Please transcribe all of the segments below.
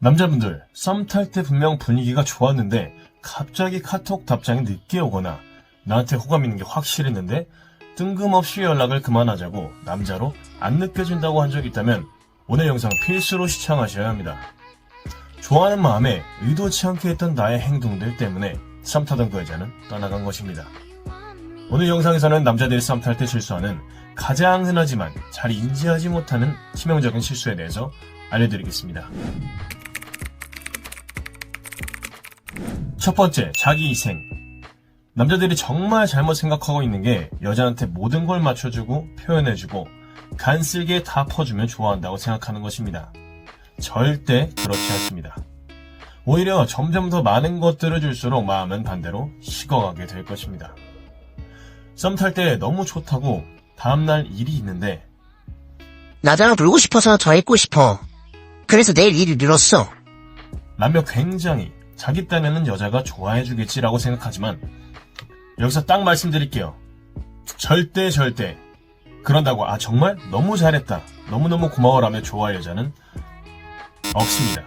남자분들, 썸 탈 때 분명 분위기가 좋았는데 갑자기 카톡 답장이 늦게 오거나 나한테 호감 있는 게 확실했는데 뜬금없이 연락을 그만하자고 남자로 안 느껴진다고 한 적이 있다면 오늘 영상 필수로 시청하셔야 합니다. 좋아하는 마음에 의도치 않게 했던 나의 행동들 때문에 썸 타던 그 여자는 떠나간 것입니다. 오늘 영상에서는 남자들이 썸 탈 때 실수하는 가장 흔하지만 잘 인지하지 못하는 치명적인 실수에 대해서 알려드리겠습니다. 첫 번째, 자기 희생. 남자들이 정말 잘못 생각하고 있는 게 여자한테 모든 걸 맞춰주고 표현해주고 간쓸게 다 퍼주면 좋아한다고 생각하는 것입니다. 절대 그렇지 않습니다. 오히려 점점 더 많은 것들을 줄수록 마음은 반대로 식어가게 될 것입니다. 썸 탈 때 너무 좋다고 다음날 일이 있는데 나랑 놀고 싶어서 더 있고 싶어. 그래서 내일 일이 늘었어. 라며 굉장히 자기 딴에는 여자가 좋아해주겠지라고 생각하지만 여기서 딱 말씀드릴게요. 절대 절대 그런다고 아 정말 너무 잘했다 너무너무 고마워라며 좋아할 여자는 없습니다.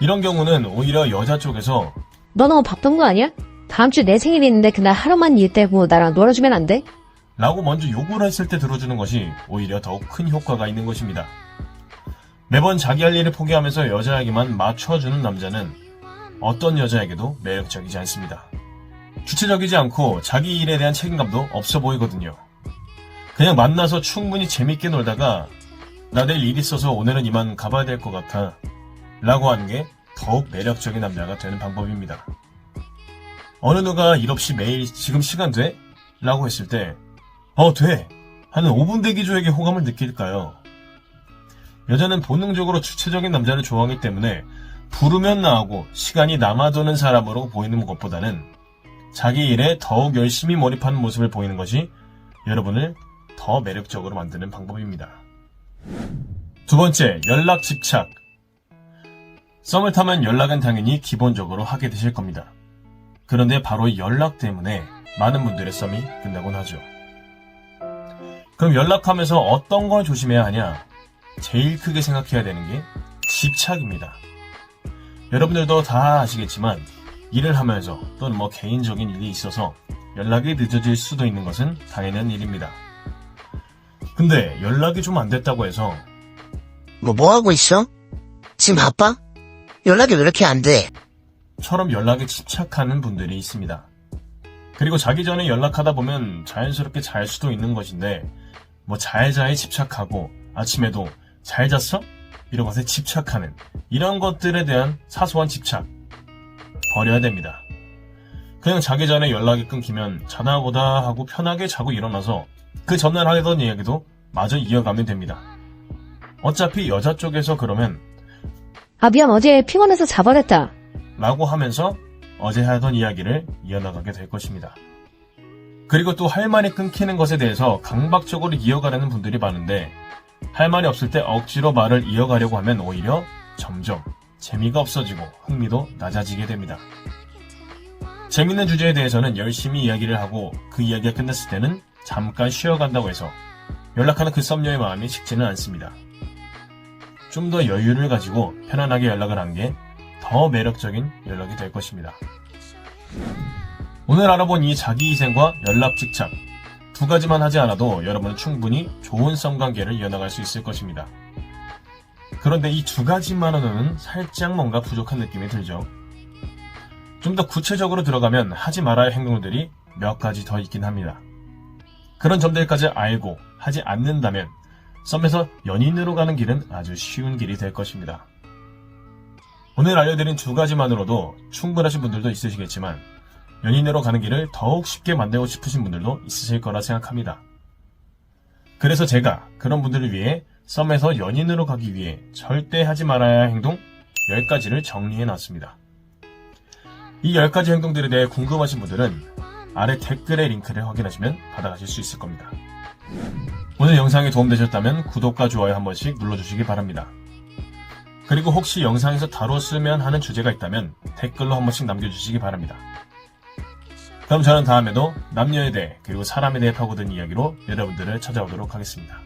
이런 경우는 오히려 여자 쪽에서 너 너무 바쁜 거 아니야? 다음 주 내 생일이 있는데 그날 하루만 일 떼고 나랑 놀아주면 안 돼? 라고 먼저 요구를 했을 때 들어주는 것이 오히려 더욱 큰 효과가 있는 것입니다. 매번 자기 할 일을 포기하면서 여자에게만 맞춰주는 남자는 어떤 여자에게도 매력적이지 않습니다. 주체적이지 않고 자기 일에 대한 책임감도 없어 보이거든요. 그냥 만나서 충분히 재밌게 놀다가 나 내일 일 있어서 오늘은 이만 가봐야 될 것 같아 라고 하는 게 더욱 매력적인 남자가 되는 방법입니다. 어느 누가 일 없이 매일 지금 시간 돼? 라고 했을 때 어, 돼. 하는 5분 대기조에게 호감을 느낄까요? 여자는 본능적으로 주체적인 남자를 좋아하기 때문에 부르면 나오고 시간이 남아도는 사람으로 보이는 것보다는 자기 일에 더욱 열심히 몰입하는 모습을 보이는 것이 여러분을 더 매력적으로 만드는 방법입니다. 두 번째, 연락 집착. 썸을 타면 연락은 당연히 기본적으로 하게 되실 겁니다. 그런데 바로 이 연락 때문에 많은 분들의 썸이 끝나곤 하죠. 그럼 연락하면서 어떤 걸 조심해야 하냐? 제일 크게 생각해야 되는 게 집착입니다. 여러분들도 다 아시겠지만 일을 하면서 또는 뭐 개인적인 일이 있어서 연락이 늦어질 수도 있는 것은 당연한 일입니다. 근데 연락이 좀 안 됐다고 해서 뭐, 뭐 하고 있어? 지금 바빠? 연락이 왜 이렇게 안 돼? 처럼 연락에 집착하는 분들이 있습니다. 그리고 자기 전에 연락하다 보면 자연스럽게 잘 수도 있는 것인데 뭐 잘자에 집착하고 아침에도 잘 잤어? 이런 것에 집착하는 이런 것들에 대한 사소한 집착 버려야 됩니다. 그냥 자기 전에 연락이 끊기면 자나 보다 하고 편하게 자고 일어나서 그 전날 하던 이야기도 마저 이어가면 됩니다. 어차피 여자 쪽에서 그러면 아 미안 어제 피곤해서 자버렸다. 라고 하면서 어제 하던 이야기를 이어나가게 될 것입니다. 그리고 또 할 말이 끊기는 것에 대해서 강박적으로 이어가려는 분들이 많은데 할 말이 없을 때 억지로 말을 이어가려고 하면 오히려 점점 재미가 없어지고 흥미도 낮아지게 됩니다. 재밌는 주제에 대해서는 열심히 이야기를 하고 그 이야기가 끝났을 때는 잠깐 쉬어간다고 해서 연락하는 그 썸녀의 마음이 식지는 않습니다. 좀 더 여유를 가지고 편안하게 연락을 하는 게더 매력적인 연락이 될 것입니다. 오늘 알아본 이 자기 희생과 연락 집착 두 가지만 하지 않아도 여러분은 충분히 좋은 썸관계를 이어나갈 수 있을 것입니다. 그런데 이 두 가지만으로는 살짝 뭔가 부족한 느낌이 들죠. 좀 더 구체적으로 들어가면 하지 말아야 할 행동들이 몇 가지 더 있긴 합니다. 그런 점들까지 알고 하지 않는다면 썸에서 연인으로 가는 길은 아주 쉬운 길이 될 것입니다. 오늘 알려드린 두 가지만으로도 충분하신 분들도 있으시겠지만 연인으로 가는 길을 더욱 쉽게 만들고 싶으신 분들도 있으실 거라 생각합니다. 그래서 제가 그런 분들을 위해 썸에서 연인으로 가기 위해 절대 하지 말아야 할 행동 10가지를 정리해 놨습니다. 이 10가지 행동들에 대해 궁금하신 분들은 아래 댓글의 링크를 확인하시면 받아가실 수 있을 겁니다. 오늘 영상이 도움되셨다면 구독과 좋아요 한 번씩 눌러주시기 바랍니다. 그리고 혹시 영상에서 다뤘으면 하는 주제가 있다면 댓글로 한 번씩 남겨주시기 바랍니다. 그럼 저는 다음에도 남녀에 대해 그리고 사람에 대해 파고든 이야기로 여러분들을 찾아오도록 하겠습니다.